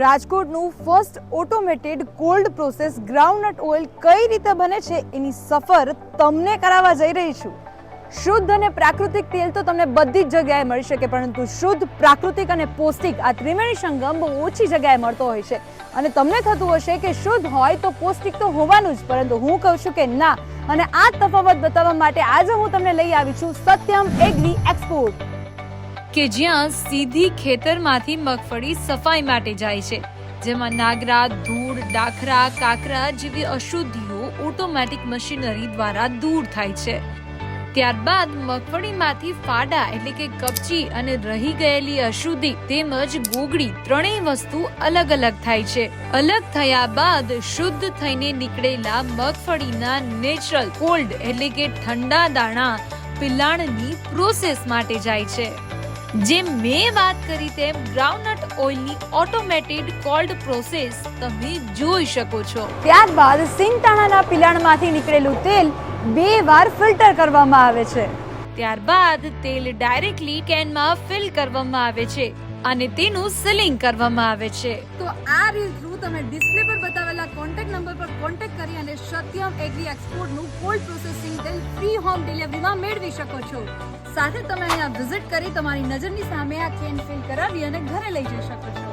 રાજકોટનું first automated cold process groundnut oil કઈ રીતે બને છે એની સફર તમને કરાવવા જઈ રહી છું. શુદ્ધ અને પ્રાકૃતિક તેલ તો તમને બધી જ જગ્યાએ મળી શકે, પરંતુ શુદ્ધ, પ્રાકૃતિક અને પૌષ્ટિક આ ત્રિવેણી સંગમ બહુ ઓછી જગ્યાએ મળતો હોય છે. અને તમને થતું હશે કે શુદ્ધ હોય તો પૌષ્ટિક તો હોવાનું જ, પરંતુ હું કહું છું કે ના. અને આ તફાવત બતાવવા માટે આજે હું તમને લઈ આવી છું સત્યમ એગ્રી એક્સપોર્ટ. કે જ્યાં સીધી ખેતરમાંથી મગફળી સફાઈ માટે જાય છે, જેમાં નાગરા, ધૂળ, ડાખરા, કાકરા જેવી અશુદ્ધિઓ ઓટોમેટિક મશીનરી દ્વારા દૂર થાય છે. ત્યારબાદ મગફળીમાંથી ફાડા એટલે કે કપચી અને રહી ગયેલી અશુદ્ધિ તેમજ ગોગડી ત્રણેય વસ્તુ અલગ અલગ થાય છે. અલગ થયા બાદ શુદ્ધ થઈને નીકળેલા મગફળીના નેચરલ કોલ્ડ એટલે કે ઠંડા દાણા, પિલાણની પ્રોસેસ માટે જાય છે. જેમ મેં વાત કરી તેમ ગ્રાઉન્ડનટ ઓઇલની ઓટોમેટેડ કોલ્ડ પ્રોસેસ તમે જોઈ શકો છો. ત્યારબાદ સિંગતાણાના પિલાણમાંથી નીકળેલું તેલ બે વાર ફિલ્ટર કરવામાં આવે છે. ત્યારબાદ તેલ ડાયરેક્ટલી કેનમાં ફિલ કરવામાં આવે છે અને તેનું સીલિંગ કરવામાં આવે છે. તો આ રીલ થ્રુ તમે ડિસ્પ્લે પર બતાવેલા કોન્ટેક્ટ નંબર પર કોન્ટેક્ટ કરી અને સત્યમ એગ્રી એક્સપોર્ટનું કોલ્ડ પ્રોસેસિંગ તેલ ફ્રી હોમ ડિલિવરીમાં મેળવી શકો છો. સાથે તમે અહીંયા વિઝિટ કરી તમારી નજરની સામે આ કેન ફિલ કરાવી અને ઘરે લઈ જઈ શકો છો.